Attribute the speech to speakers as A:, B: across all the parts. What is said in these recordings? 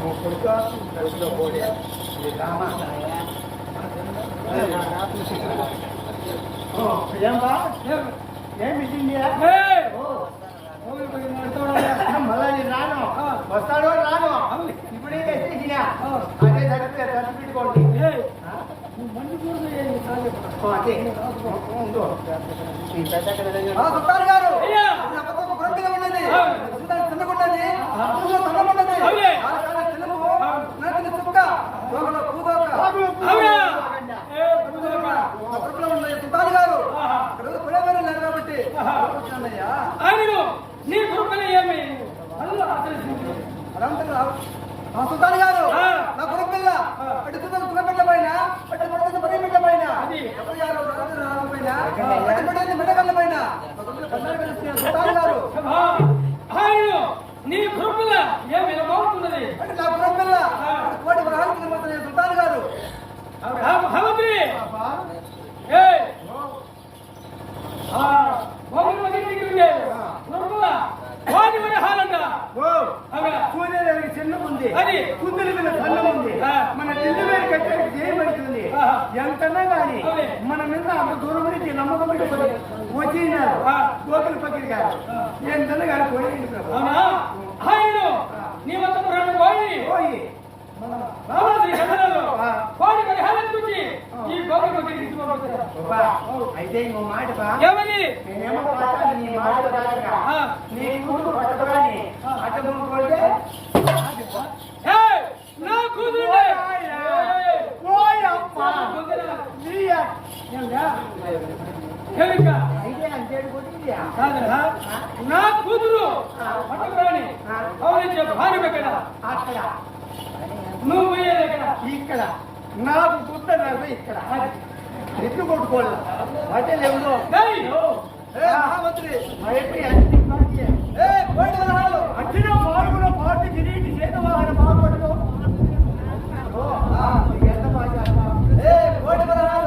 A: ఓ కొడుక కడుపులో కోడే ఇది రామ ఏమి ఇచ్చింది మళ్ళీ రాను వస్తాడో రాను ఇప్పుడే అదే
B: తడిపి తడిపిట్టుకోండి గారు
C: చిన్నగుండీ
A: Jahre అయితే ఇంకో మాట
C: ఏమని?
A: నేనేమో నీ మాట నీ కూతురు పట్టబడని అట్ట ముందుకుంటే
C: నా కూతురు నా కూతురు. పట్టుకురాని. అవునిచ్చే భార్య ఎక్కడ?
A: అక్కడ.
C: నువ్వు ఇక్కడ
A: ఇక్కడ. నాకు పుట్టిన ఇక్కడ. ఎట్లు కొట్టుకోవాలి? అంటే
B: లేవులో. మహామంత్రి!
A: అచ్చిన మార్పుల పార్టీ కిరీటి చేతవాహన బాగుపడదు ఎంత బాగా మర్యాద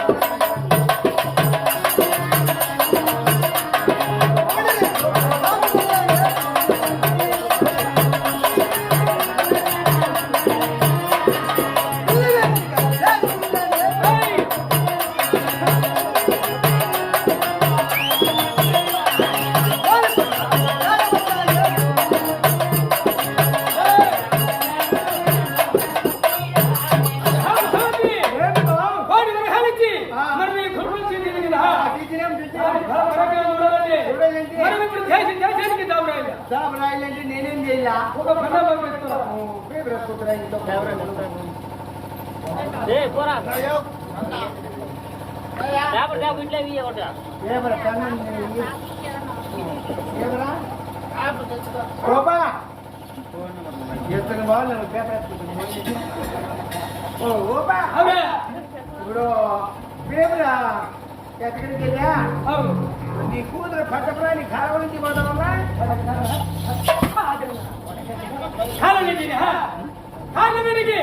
B: எத்தனை பால் ஓ ஓபா ఇప్పుడు
A: ప్రేమరా ఎక్కడికి వెళ్ళా నీ కూతురు పట్టపురాని కాలం నుంచి పోతామమ్మా
C: కాలని
A: దీని
C: కాళ్ళు
A: విరిగి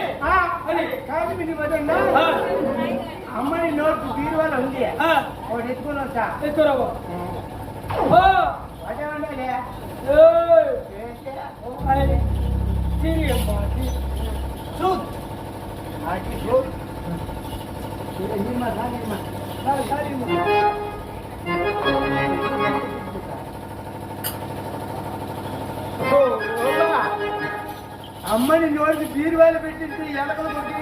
A: అని కాళ్ళు
C: విరిగిపోతుందా
A: అమ్మని నోట్ బీరువాల ఉంది ఒకటి ఎత్తుకుని వస్తా
C: ఎత్తురావు
A: అదేమంటే చూద్దు చూద్దు నిమ్మ నిమ్మ సారీ సారీ అమ్మని నోటికి బీరువాలు పెట్టింది ఎలకలు కొట్టి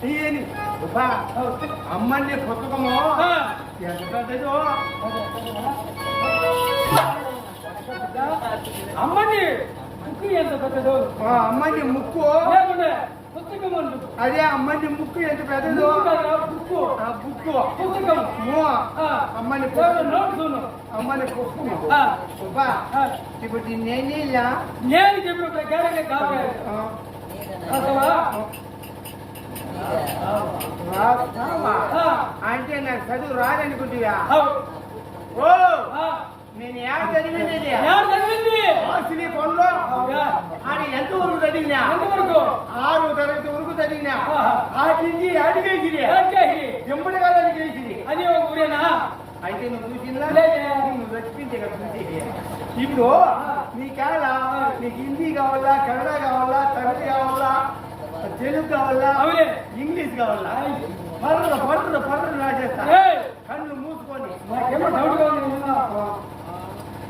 A: తీయని. అమ్మని పుస్తకము ఎంతో
C: అమ్మని. ముక్కు ఎంత పెద్దదో?
A: అమ్మని ముక్కు.
C: లేకుండా.
A: అదే అమ్మని ముక్కు ఎంత పెద్దదో?
C: బుక్కు
A: బుక్కు
C: పుస్తకం.
A: అమ్మని అమ్మని పుస్తకం. అబ్బా. ఇప్పుడు
C: నేను చెప్పిన ప్రకారంగా కాపాడు అసవా
A: అంటే నాకు చదువు ఓ.
C: ఆ.
A: నేను
C: ఎవరు చదివింది?
A: ఆడ ఎంత వరకు చదివినా ఆరు తరగతి వరకు చదివినా
C: ఆహా.
A: ఆటించి అడిగేసిరి
C: ఏడ్చేసి.
A: ఎంబడి కాదు అడిగేసిరి
C: అది ఒక ఊరేనా?
A: అయితే నువ్వు చూసిందా. నువ్వు చచ్చిపోయింది కదా చూసేది. ఇప్పుడు నీకేళ నీకు హిందీ కావాలా కన్నడ కావాలా తమిళ కావాలా తెలుగు కావాలా. ఇంగ్లీష్ కావాలా? పర్ర పర్ర పర్ర నాటేస్తా కళ్ళు మూసుకొని.
C: నాకేమో డౌట్గా ఉంది నిన్న. ఇంగ్లీష్ తినాలి ముక్కలు చెప్పరా లేదంటే ఐదు ముక్కలు
A: ఇంగ్లీష్ అంట
B: ఇంగ్లీషా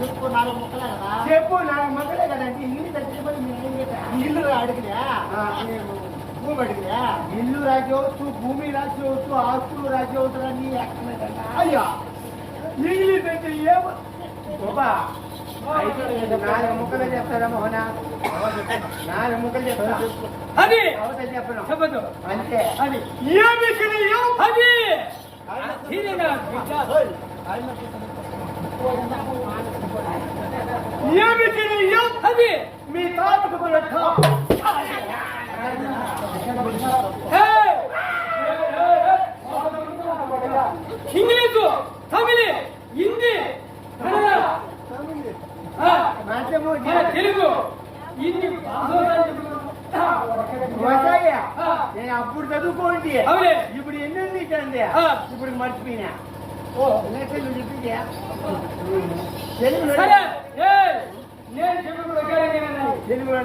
B: చెప్పు నాలుగు ముక్కలే కదా
A: చెప్పు నాకు మగలే కదండి ఇంగ్లీష్ అంటే చెప్పండి నేను ఏం చెప్పా?
B: ఇల్లు అడిగినా
A: ఆ.
B: నేను భూమి అడిగినా
A: ఇల్లు రాసేవచ్చు భూమి రాసేవచ్చు ఆస్తులు రాసేవచ్చు అని
B: అయ్యా
A: ఇంగ్లీష్ అంటే ఏమో బాబా అయితే నేను నాలుగు ముక్కలు చెప్తారా మోహన నాలుగు ముక్కలు చెప్తా
C: అది
A: అవతల చెప్పను
C: చెప్పదు
A: అంతే
C: అది
A: ఏమి ఇక్కడ?
C: అది.
A: ఏమి ఇక్కడ మీ తాతకు కూడా టాప్.
C: ఏయ్! ఇంగ్లీషు తమిళ హిందీ కన్నడ ఆ,
A: మంచము
C: మన తెలుగు ఇన్ని భాషలు
A: వసాయ.
C: ఆ.
A: నేను అప్పుడు చదువుకోండి
C: అవునే.
A: ఇప్పుడు ఎన్ని చంది
C: ఆ.
A: ఇప్పుడు మర్చిపోయినా ఓ లెక్కలు చెప్పింది తెలుగులో
C: సరే ఏయ్! నేను చెప్పిన ప్రకారంగానే
A: తెలుగులో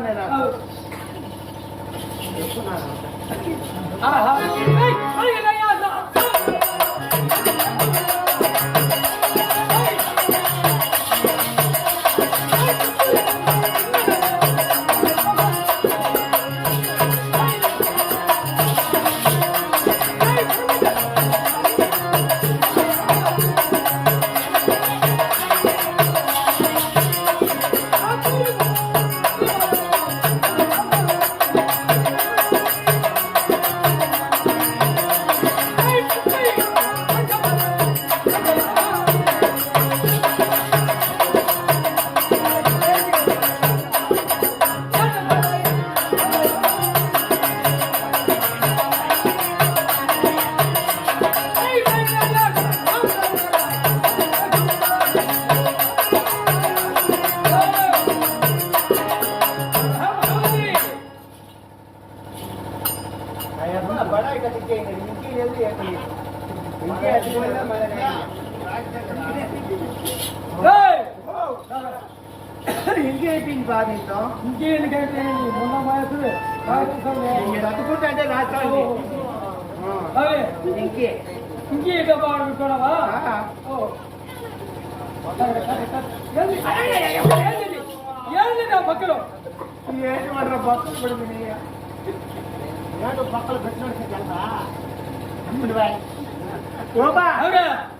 A: అంటే రాష్ట్రాన్ని ఇంకే
C: ఇంకే డబ్బా ఏంది? నా పక్కలో
A: ఏంటి మన భక్తులు పడుతుంది
B: ఏడు పక్కలు పెట్టినట్టు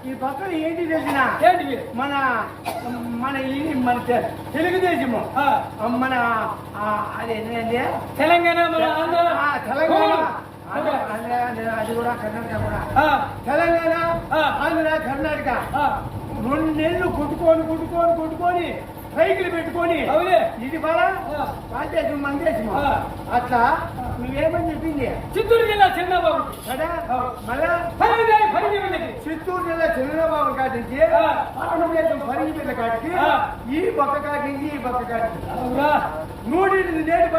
A: ఈ పక్కన ఏంటి తెలిసిన?
C: ఏంటివి
A: మన మన మన తెలుగుదేశము. మన ఆ, అదేంటంటే
C: తెలంగాణ
A: తెలంగాణ. అది కూడా కర్ణాటక కూడా. తెలంగాణ. ఆంధ్ర కర్ణాటక. రెండు నెలలు కొట్టుకొని కొట్టుకొని కొట్టుకొని సైకిల్ పెట్టుకొని. ఇది
C: ఆ.
A: భారతదేశం మన దేశము
C: ఆ.
A: అట్లా నువ్వేమని చెప్పింది?
C: చిత్తూరు జిల్లా చిన్నబాబు.
A: కదా? మళ్ళా చిత్తూరు జిల్లా చంద్రబాబు కాటించి. ఆంధ్రప్రదేశ్ పరిగిపిల్ల కాటికి. ఈ పక్క కాటి నుంచి ఈ పక్క కాటికి. నూటి నేటి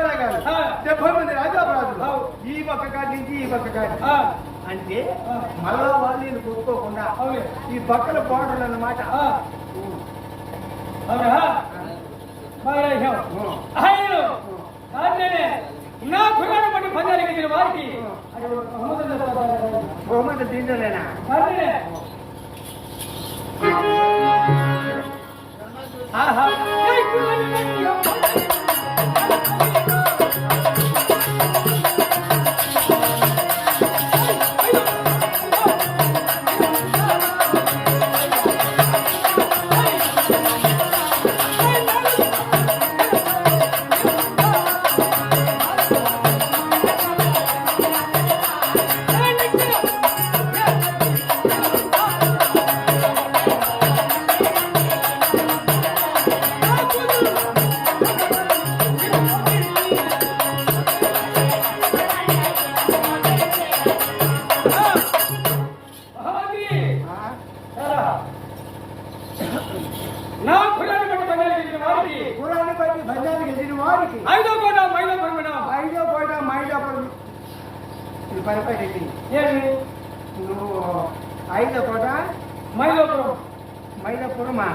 C: ఆ.
A: డెబ్బై మంది రాజాపరాజులు. ఈ పక్క కాటి నుంచి ఈ పక్క కాటి అంటే. మళ్ళా వాళ్ళు వీళ్ళు కొట్టుకోకుండా ఈ పక్కల బార్డర్లు అన్నమాట.
C: నా పందానికి ఇచ్చిన వారికి बहुमत तीन जो लेना हाँ हाँ కోటి ఐదో కోట ఐదో
A: కోట మేడం
C: ఐదో కోట ఐదో కోటి ఇది
A: పైపై రెడ్డి.
C: ఏంటి
A: నువ్వు ఐదో కోట
C: మైదాపురం
A: మైదాపురమా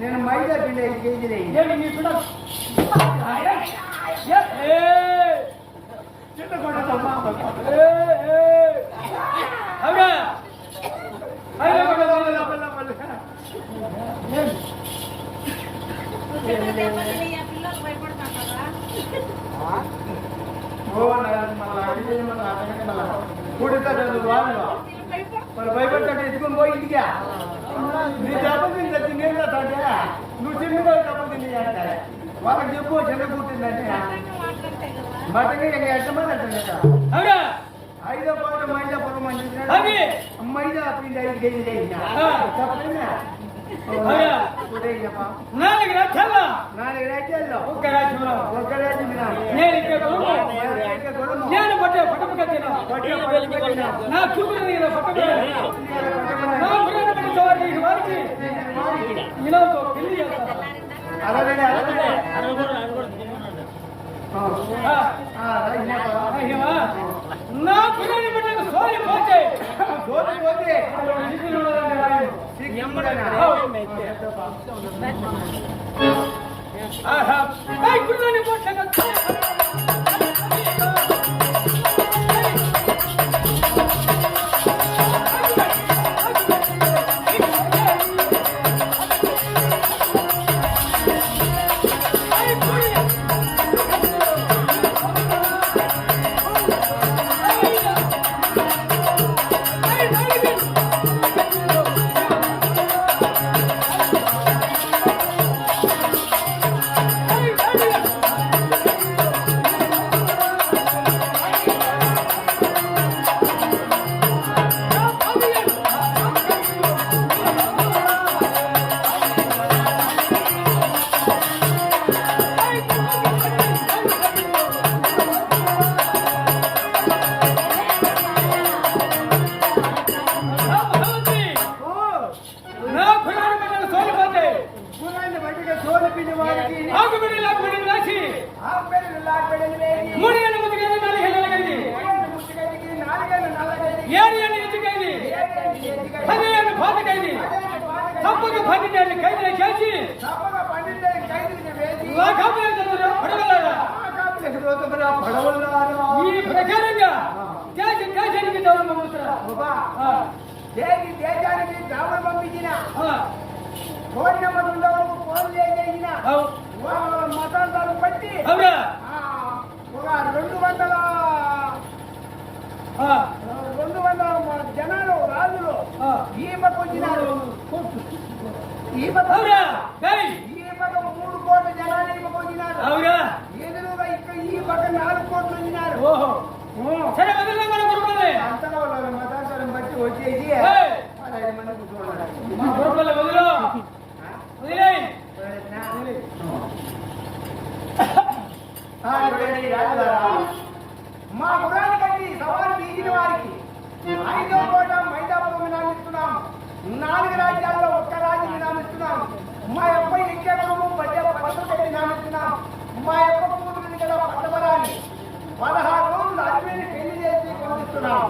A: నేను మైదా పిండి ఐదు కేజీలు
C: ఏంటి నీ
A: చిన్న కోట. మరి భయపడతాడు ఎత్తుకొని పోయి ఇంటికా నీ దెబ్బతిని తెచ్చి నేను తాటే నువ్వు వాళ్ళకి చెప్పు చిన్న ఐదో పాట మైదా పొలం అని మైదా పిండి ఐదు కేజీలు అయినా
C: ఆ. నాలుగు లక్షల
A: నాలుగు రాజ్యాల్లో
C: ఒక్క రాజ్యంలో
A: ఒక్క రాజ్యం వినా
C: నేను ఇక్కడ కొడుకు
A: ఇంకా గొడవ
C: నేను పట్టే పట్టపు కట్టిన నా కూతురు మీద పట్టపు నా పురాణ పట్టిన వారికి వారికి ఇలాతో పెళ్ళి చేస్తా
A: అలాగే అలాగే
C: ఆ, అయ్యవా, నా పురాణ పట్టిన సోరి పోతే
A: పోతే పోతే. 아, 아이굴러내 못해 మతాంతాలు ఆ, ఒక రెండు వందల రెండు వందల జనాలు రాజులు
C: ఆ.
A: ఈ పక్క వచ్చినారు ఈ పక్క
C: అవునా డేయ్,
A: ఈ పక్క మూడు కోట్ల జనాలు ఈ పక్క వచ్చినారు
C: అవునా
A: ఎదురుగా ఇక్కడ ఈ పక్క నాలుగు కోట్లు వచ్చినారు
C: ఓహో సరే వదిలినా మన గురుకులే
A: అంతలో వాళ్ళ మతాంతరం బట్టి వచ్చేసి
C: ఏయ్,
A: పదహైదు మంది కూర్చోన్నారు
C: మా గురుకుల వదిలో వదిలేయ్
A: ఆ, చూడండి, రాజులారా. మా గురాన్ని కట్టి సవాలు తీసిన వారికి ఐదో కోట మైదాపురం నామిస్తున్నాం నాలుగు రాజ్యాల్లో ఒక్క రాజ్యం నామిస్తున్నాం మా యొక్క యజ్ఞము పడ్డ పట్టుబడి నామిస్తున్నాం మా యొక్క కూతురిని కదా పట్టబడాలి పదహారు రోజులు అశ్విని పెళ్ళి చేసి పంపిస్తున్నాం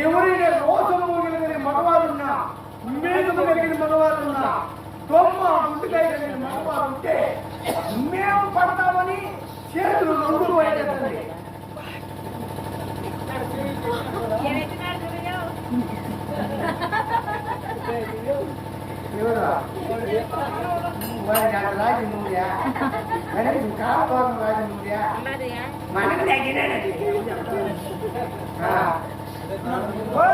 A: ఎవరిని రోజు మూగిలిన మగవారున్నా మేలుకు కలిగిన మగవారున్నా తొమ్మ గుడ్డుకాయ కలిగిన మగవారు ఉంటే మేము పడతామని చేతులు రెండు బయటెత్తండి
D: ఏడెత్తినాడు చూడయో
C: Come
A: on.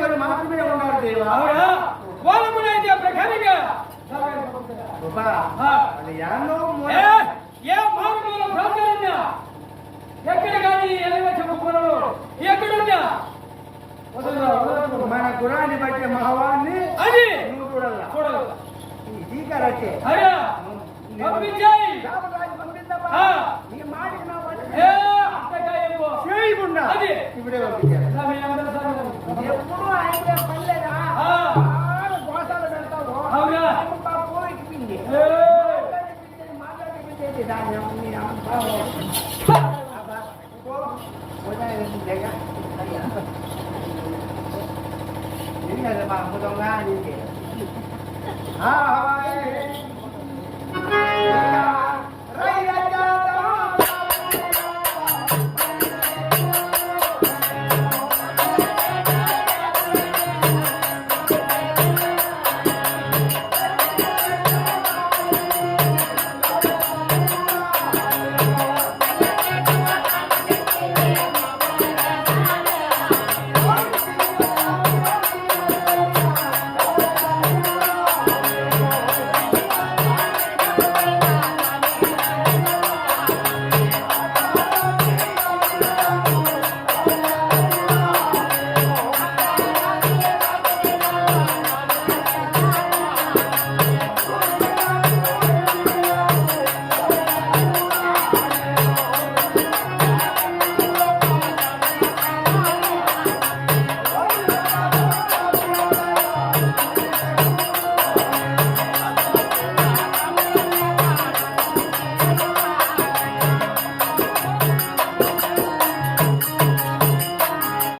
A: వారు మాత్రమే ఉన్నారు దేవా.
C: వాళ్ళమునైతే ప్రకారంగా ఏ మారుమూల ప్రాంతాలన్నా? ఎక్కడ కానీ ఎలవచ్చ పొలంలో ఎక్కడున్నా.
A: మన గురాన్ని బట్టే మహవాన్ని
C: అది
A: నువ్వు చూడాలా? ఇది కరెక్టే
C: అయ్యా పంపించాయి
A: రామరాజు పంపిద్దామా?
C: ఆ.
A: ఈ మాటకి నా మాట
C: ఏ అత్తగాయేమో.
A: చేయకుండా
C: అది.
A: ఇప్పుడే పంపించారు
C: నా మీ అందరి సంగతి.
A: ఎప్పుడు ఆయన పనిలేదా
C: ఆ.
A: చాలా గోసాలు పెడతావు
C: అవునా?
A: అమ్మ పోయికి పిండి
C: ఏ.
A: మాట్లాడి మాట్లాడి పిండి దాన్ని అమ్మి అమ్మ అబ్బా, పో. పోతాయి దగ్గ. ఏం కదా మా అమ్ముదంగా నీకే हाय